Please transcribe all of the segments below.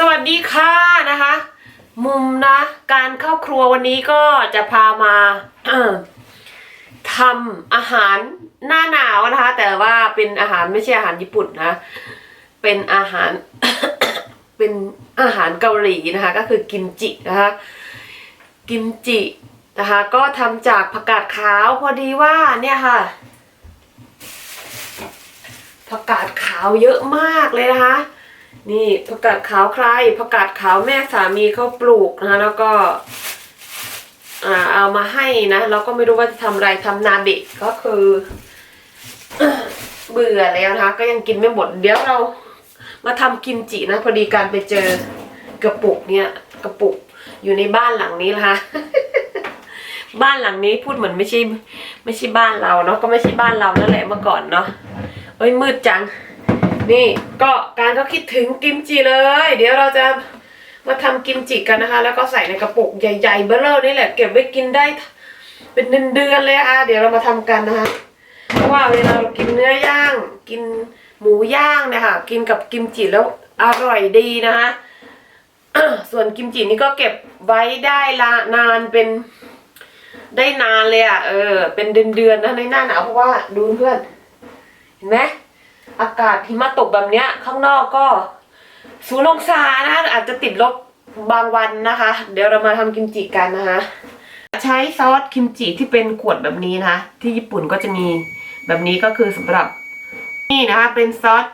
สวัสดีค่ะนะคะ มุมนะ การเข้าครัววันนี้ก็จะพามาทำอาหารหน้าหนาวนะคะ แต่ว่าเป็นอาหารไม่ใช่อาหารญี่ปุ่นนะ เป็นอาหาร เป็นอาหารเกาหลีนะคะ ก็คือกิมจินะคะ กิมจินะคะ ก็ทำจากผักกาดขาวพอดีว่าเนี่ยค่ะผักกาดขาวเยอะมากเลยนะคะ นี่ผักกาดขาวใครผักกาดขาวแม่สามีเขาปลูกนะคะแล้วก็เอามาให้นะเราก็ไม่รู้ว่าจะทำอะไรทำนาเบะก็คือเบื่อแล้วนะคะ ก็ยังกินไม่หมด เดี๋ยวเรามาทำกิมจินะพอดีการไปเจอกระปุกเนี่ยกระปุกอยู่ในบ้านหลังนี้นะคะบ้านหลังนี้พูดเหมือนไม่ใช่ไม่ใช่บ้านเราเนาะก็ไม่ใช่บ้านเรานั่นแหละเมื่อก่อนเนาะเอ้ยมืดจัง นี่ก็การก็คิดถึงกิมจิเลย เดี๋ยวเราจะมาทำกิมจิกันนะคะ แล้วก็ใส่ในกระปุกใหญ่ๆเบ้อเร่อนี่แหละเก็บไว้กินได้เป็นเดือนๆเลยอะ เดี๋ยวเรามาทำกันนะคะเพราะว่าเวลาเรากินเนื้อย่างกินหมูย่างเนี่ยค่ะกินกับกิมจิแล้วอร่อยดีนะคะส่วนกิมจินี่ก็เก็บไว้ได้ละนานเป็นได้นานเลยอะเออ เป็นเดือนๆนะในหน้าหนาวเพราะว่าดูเพื่อน เห็นไหม อากาศหิมะตกแบบเนี้ย ข้างนอกก็ศูนย์องศานะอาจจะติดลบบางวันนะคะ เดี๋ยวเรามาทำกิมจิกันนะคะ ใช้ซอสกิมจิที่เป็นขวดแบบนี้นะคะที่ญี่ปุ่นก็จะมีแบบนี้ก็คือสำหรับ นี่นะคะเป็นซอส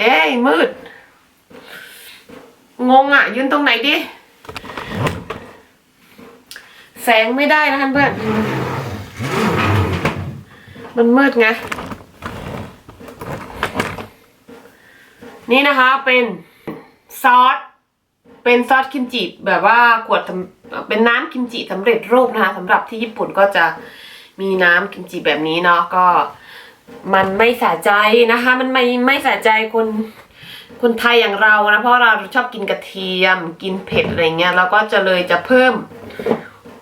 เอ้ยมืด งงอะ ยืนตรงไหนดิ แสงไม่ได้นะท่านเพื่อน มันมืดไง นี่นะคะเป็นซอสเป็นซอสกิมจิแบบว่าขวดสำเป็นน้ำกิมจิสำเร็จรูปนะคะสำหรับที่ญี่ปุ่นก็จะมีน้ำกิมจิแบบนี้เนาะก็มันไม่สะใจนะคะ มันไม่ไม่สะใจคนคนไทยอย่างเรานะเพราะเราชอบกินกระเทียมกินเผ็ดอะไรเงี้ยเราก็จะเลยจะเพิ่ม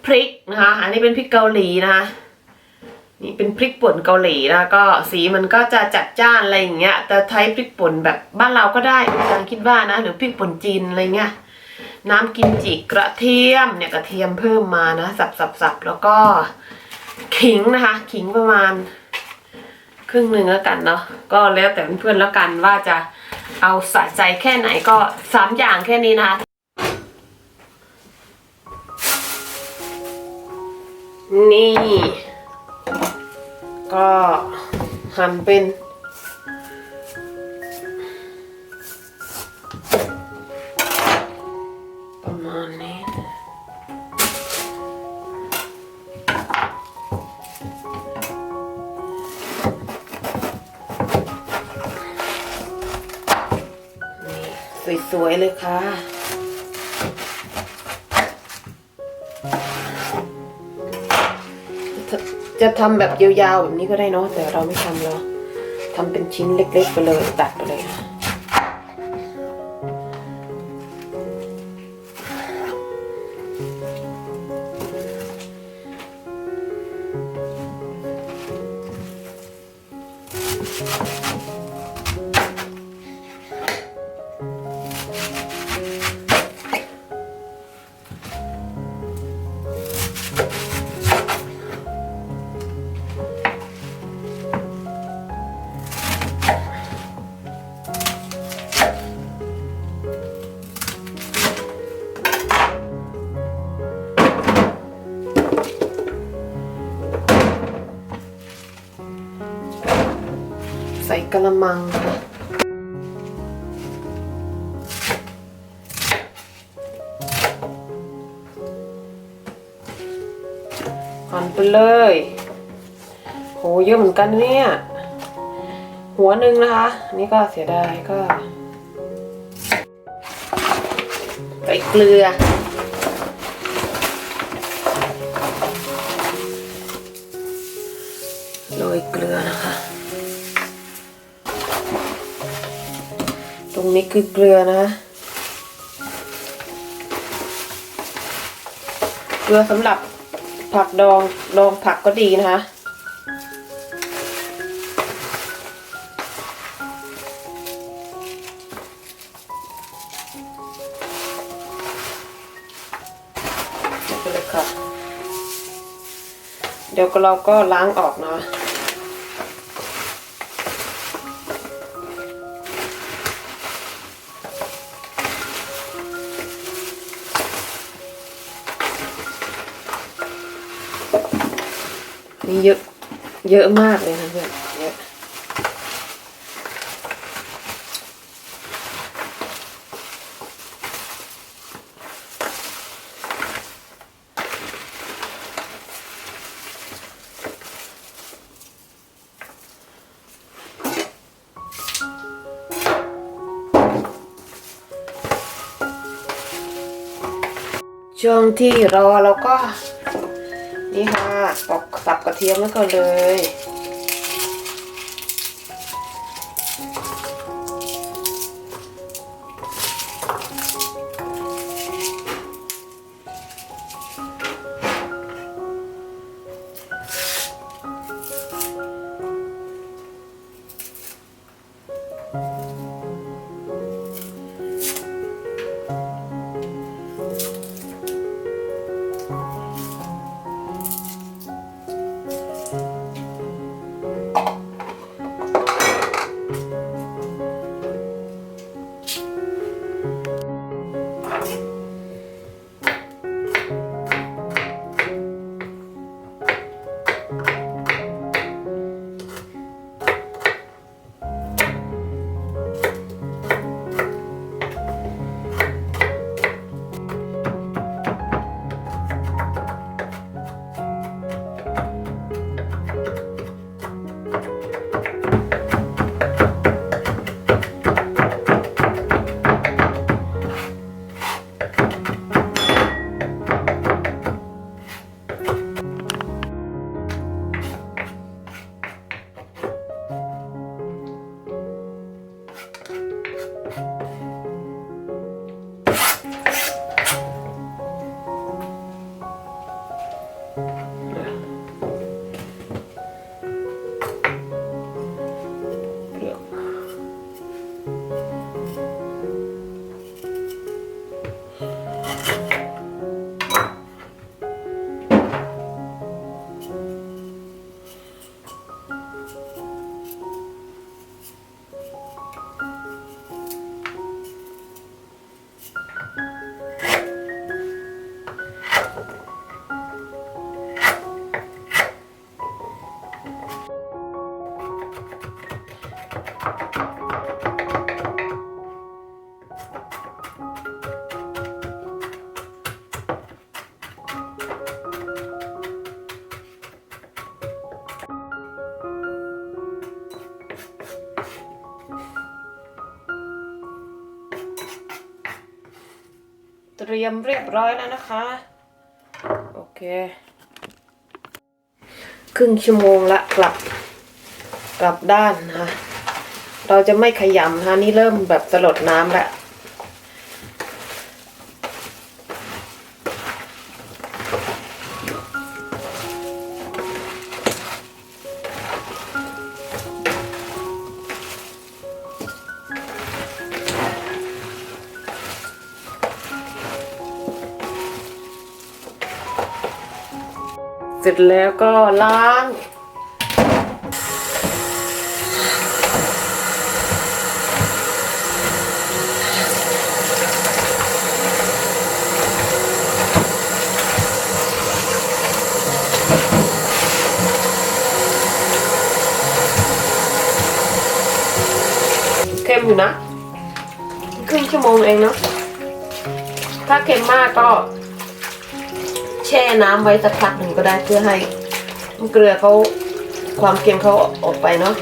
พริกนะคะอันนี้เป็นพริกเกาหลีนะคะ นี่เป็นพริกป่นเกาหลีนะก็สีมันก็จะจัดจ้านอะไรอย่างเงี้ย แต่ใช้พริกป่นแบบบ้านเราก็ได้อาจารย์คิดว่านะ หรือพริกป่นจีนอะไรเงี้ยน้ำกิมจิกระเทียมเนี่ยกระเทียมเพิ่มมานะสับสับสับแล้วก็ขิงนะคะ ขิงประมาณ ครึ่งหนึ่งแล้วกันเนาะก็แล้วแต่เพื่อนๆแล้วกันว่าจะเอาสะใจแค่ไหนก็สามอย่างแค่นี้นะคะนี่ ก็หั่นเป็นประมาณนี้นี่สวยๆเลยค่ะ จะทำแบบยาวๆแบบนี้ก็ได้เนาะแต่เราไม่ทำเราทำเป็นชิ้นเล็กๆไปเลยตัดไปเลยค่ะ กระมังค่ะหั่นไปเลย โห เยอะเหมือนกันเนี่ย หัวหนึ่งนะคะนนี่ก็เสียดายก็ใส่เกลือโรยเกลือนะ งนี้คือเกลือนะเกลือสำหรับผักดองดองผักก็ดีนะคะเดี๋ยวเราก็ล้างออกเนาะ นี่เยอะ เยอะมากเลยนะเพื่อนเยอะช่วงที่รอเราก็ นี่ค่ะปอกสับกระเทียมแล้วก็เลย เตรียมเรียบร้อยแล้วนะคะ โอเค ครึ่งชั่วโมงละกลับ กลับด้านนะคะเราจะไม่ขยำนะคะนี่เริ่มแบบสลดน้ำแล้ว ร็จแล้วก็ล้าง เค็มอยู่นะ ครึ่งชั่วโมงเองเนาะถ้าเค็มมากก็ แช่น้ำไว้สักพักหนึ่งก็ได้เพื่อให้เกลือเขาความเค็มเขาออกไปเนาะ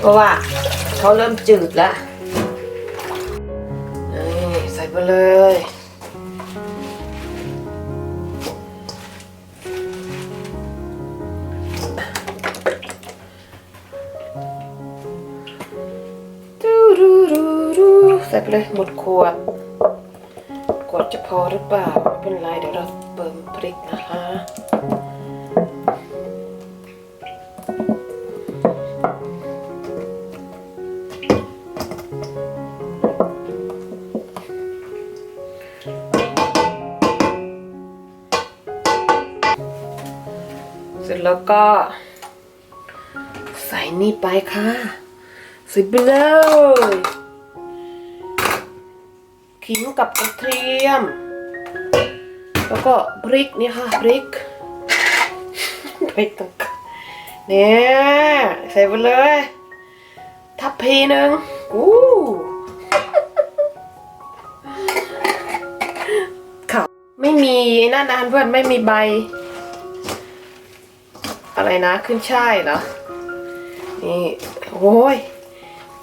เพราะว่าเขาเริ่มจืดแล้วนี่ใส่ไปเลยดูดูดูดูใส่ไปเลยหมดขวด ขวดจะพอหรือเปล่า ไม่เป็นไรเดี๋ยวเราเติมพริกนะคะ ก็ ใส่นี่ไปค่ะ ใส่ไปเลยขิงกับกระเทียม แล้วก็พริกนี่ค่ะพริกพริกตรงกลางเนี่ยใส่ไปเลย ทัพพีหนึ่งอู้ค่ะไม่มีไอ้นั่นนะเพื่อนไม่มีใบ อะไรนะขึ้นช่ายเหรอ นี่โอ้ย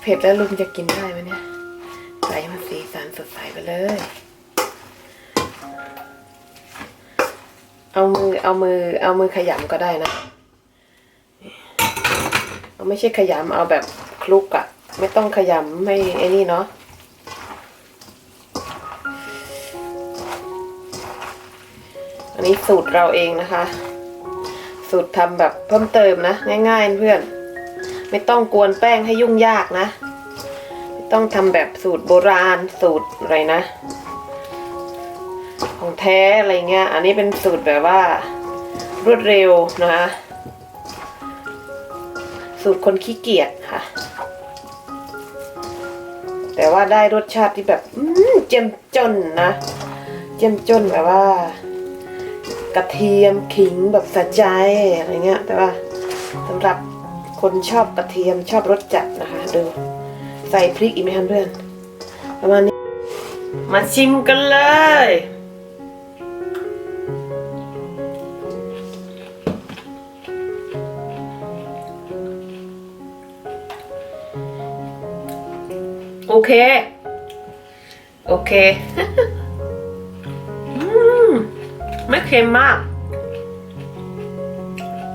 เผ็ดแล้วลุงจะกินได้ไหมเนี่ยใส่มันสีสันสดใสไปเลย เอามือเอามือเอามือขยำก็ได้นะเอาไม่ใช่ขยำเอาแบบคลุกอะไม่ต้องขยำไม่ไอ้นี่เนาะอันนี้สูตรเราเองนะคะ สูตรทำแบบเพิ่มเติมนะ ง่ายๆเพื่อน ไม่ต้องกวนแป้งให้ยุ่งยากนะ ไม่ต้องทำแบบสูตรโบราณสูตรอะไรนะ ของแท้อะไรเงี้ย อันนี้เป็นสูตรแบบว่า รวดเร็วนะคะสูตรคนขี้เกียจค่ะ แต่ว่าได้รสชาติที่แบบอืมเจ้มจนนะ เจ้มจนแบบว่า กระเทียมขิงแบบสะใจอะไรเงี้ยแต่ว่าสำหรับคนชอบกระเทียมชอบรสจัดนะคะดูใส่พริกอีกไหมคะเพื่อนประมาณนี้มาชิมกันเลยโอเค โอเค เค็มมาก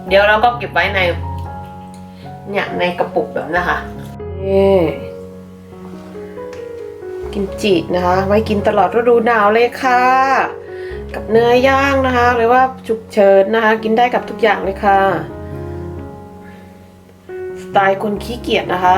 เดี๋ยวเราก็เก็บไว้ใน เนี่ยในกระปุกแบบนี้นะคะนี่กิมจินะคะ ไว้กินตลอดฤดูหนาวเลยค่ะ กับเนื้อย่างนะคะ หรือว่าฉุกเฉินนะคะ กินได้กับทุกอย่างเลยค่ะ สไตล์คนขี้เกียจนะคะ